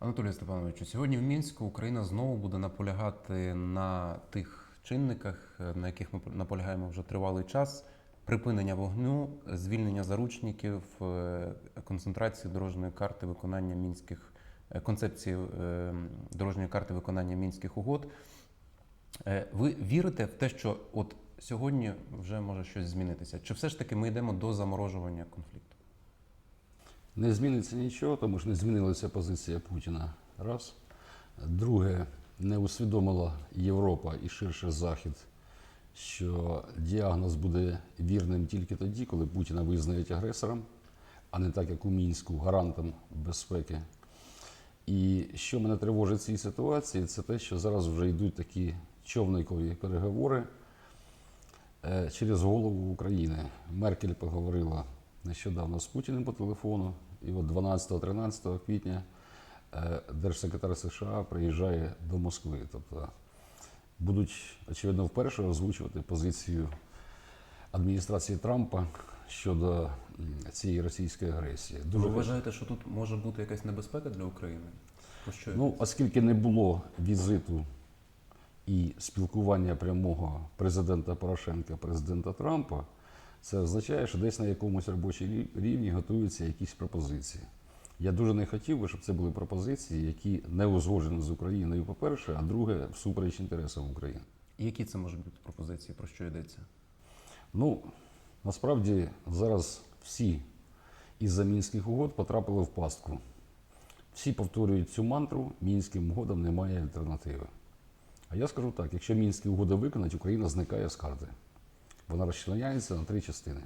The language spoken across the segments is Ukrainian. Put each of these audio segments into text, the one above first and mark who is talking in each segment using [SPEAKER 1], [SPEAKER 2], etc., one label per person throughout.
[SPEAKER 1] Анатолію Степановичу, сьогодні в Мінську Україна знову буде наполягати на тих чинниках, на яких ми наполягаємо вже тривалий час: припинення вогню, звільнення заручників, е, концентрації дорожньої карти виконання мінських е, концепції е, дорожньої карти виконання мінських угод. Ви вірите в те, що от сьогодні вже може щось змінитися? Чи все ж таки ми йдемо до заморожування конфлікту?
[SPEAKER 2] Не зміниться нічого, тому що не змінилася позиція Путіна. Раз. Друге, не усвідомила Європа і ширше Захід, що діагноз буде вірним тільки тоді, коли Путіна визнають агресором, а не так, як у Мінську, гарантом безпеки. І що мене тривожить в цій ситуації, це те, що зараз вже йдуть такі човникові переговори е, через голову України. Меркель поговорила нещодавно з Путіним по телефону, і от 12-13 квітня е, держсекретар США приїжджає до Москви. Тобто будуть, очевидно, вперше озвучувати позицію адміністрації Трампа щодо цієї російської агресії.
[SPEAKER 1] Ви вважаєте, що тут може бути якась небезпека для України? Що
[SPEAKER 2] Ну, оскільки не було візиту і спілкування прямого президента Порошенка, президента Трампа, це означає, що десь на якомусь робочому рівні готуються якісь пропозиції. Я дуже не хотів би, щоб це були пропозиції, які не узгоджені з Україною, по-перше, а друге, всупереч інтересам України.
[SPEAKER 1] І які це можуть бути пропозиції? Про що йдеться?
[SPEAKER 2] Ну, насправді зараз всі із-за мінських угод потрапили в пастку. Всі повторюють цю мантру, мінським угодам немає альтернативи. А я скажу так: якщо мінські угоди виконать, Україна зникає з карти. Вона розчленяється на три частини: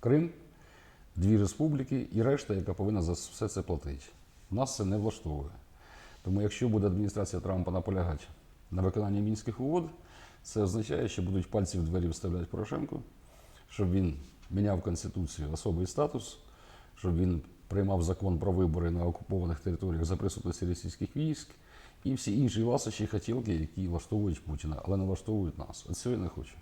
[SPEAKER 2] Крим, дві республіки і решта, яка повинна за все це платити. Нас це не влаштовує. Тому якщо буде адміністрація Трампа наполягати на виконанні мінських угод, це означає, що будуть пальці в двері вставляти Порошенку, щоб він міняв Конституцію особий статус, щоб він приймав закон про вибори на окупованих територіях за присутності російських військ і всі інші ласощі хотілки, які влаштовують Путіна, але не влаштовують нас. От цього я не хочу.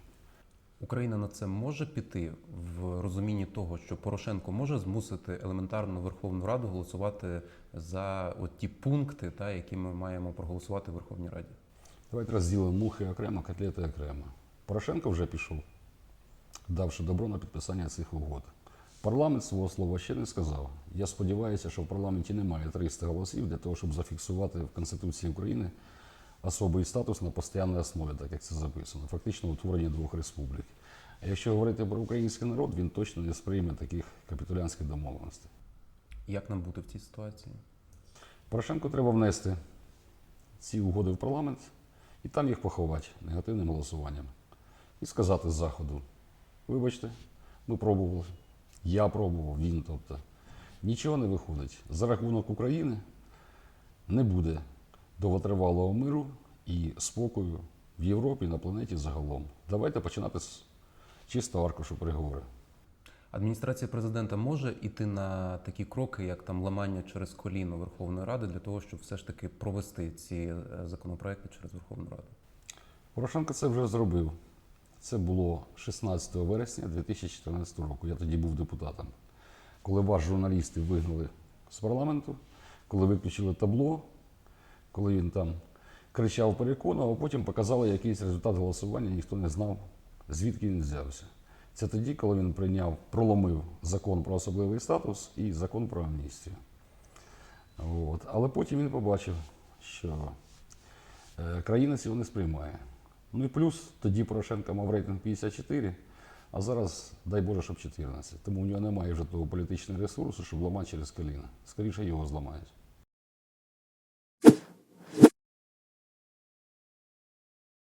[SPEAKER 1] Україна на це може піти в розумінні того, що Порошенко може змусити елементарну Верховну Раду голосувати за ті пункти, та, які ми маємо проголосувати в Верховній Раді.
[SPEAKER 2] Давайте розділимо мухи окремо, котлети окремо. Порошенко вже пішов, давши добро на підписання цих угод. Парламент свого слова ще не сказав. Я сподіваюся, що в парламенті немає 300 голосів для того, щоб зафіксувати в Конституції України особий статус на постійній основі, так як це записано, фактично утворення двох республік. А якщо говорити про український народ, він точно не сприйме таких капітулянських домовленостей.
[SPEAKER 1] Як нам бути в цій ситуації?
[SPEAKER 2] Порошенку треба внести ці угоди в парламент і там їх поховати негативним голосуванням. І сказати з заходу: вибачте, ми пробували, я пробував, він. Тобто нічого не виходить. За рахунок України не буде довготривалого миру і спокою в Європі, на планеті загалом. Давайте починати з чистого аркушу переговори.
[SPEAKER 1] Адміністрація президента може йти на такі кроки, як там ламання через коліно Верховної Ради, для того, щоб все ж таки провести ці е, законопроекти через Верховну Раду.
[SPEAKER 2] Порошенко це вже зробив. Це було 16 вересня 2014 року. Я тоді був депутатом. Коли вас журналісти вигнали з парламенту, коли виключили табло, коли він там кричав, переконував, а потім показали якийсь результат голосування, ніхто не знав, звідки він взявся. Це тоді, коли він прийняв, проломив закон про особливий статус і закон про амністію. От. Але потім він побачив, що Е, Країна цього не сприймає. Ну і плюс тоді Порошенко мав рейтинг 54, а зараз, дай Боже, щоб 14. Тому у нього немає вже того політичного ресурсу, щоб ламати через коліна. Скоріше його зламають.